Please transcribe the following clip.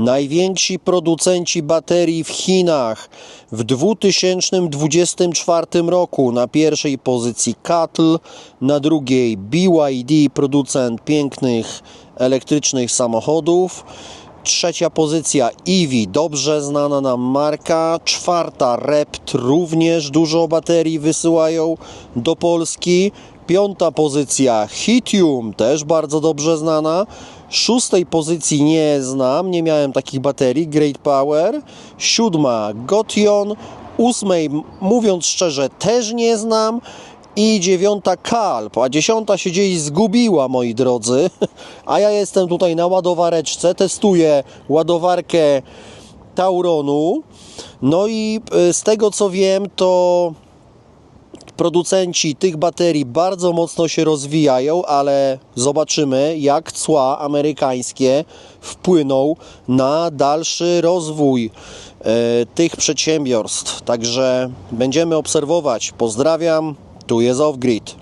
Najwięksi producenci baterii w Chinach w 2024 roku na pierwszej pozycji Cattle, na drugiej BYD, producent pięknych elektrycznych samochodów. Trzecia pozycja Eevee, dobrze znana nam marka. Czwarta Rept, również dużo baterii wysyłają do Polski. Piąta pozycja Hitium, też bardzo dobrze znana. Szóstej pozycji nie znam, nie miałem takich baterii, Great Power. Siódma Gotion. Ósmej, mówiąc szczerze, też nie znam. I dziewiąta Kalp, a dziesiąta się gdzieś zgubiła, moi drodzy. A ja jestem tutaj na ładowareczce, testuję ładowarkę Tauronu. No i y, z tego co wiem, to producenci tych baterii bardzo mocno się rozwijają, ale zobaczymy, jak cła amerykańskie wpłyną na dalszy rozwój e, tych przedsiębiorstw. Także będziemy obserwować. Pozdrawiam, tu jest Off Grid.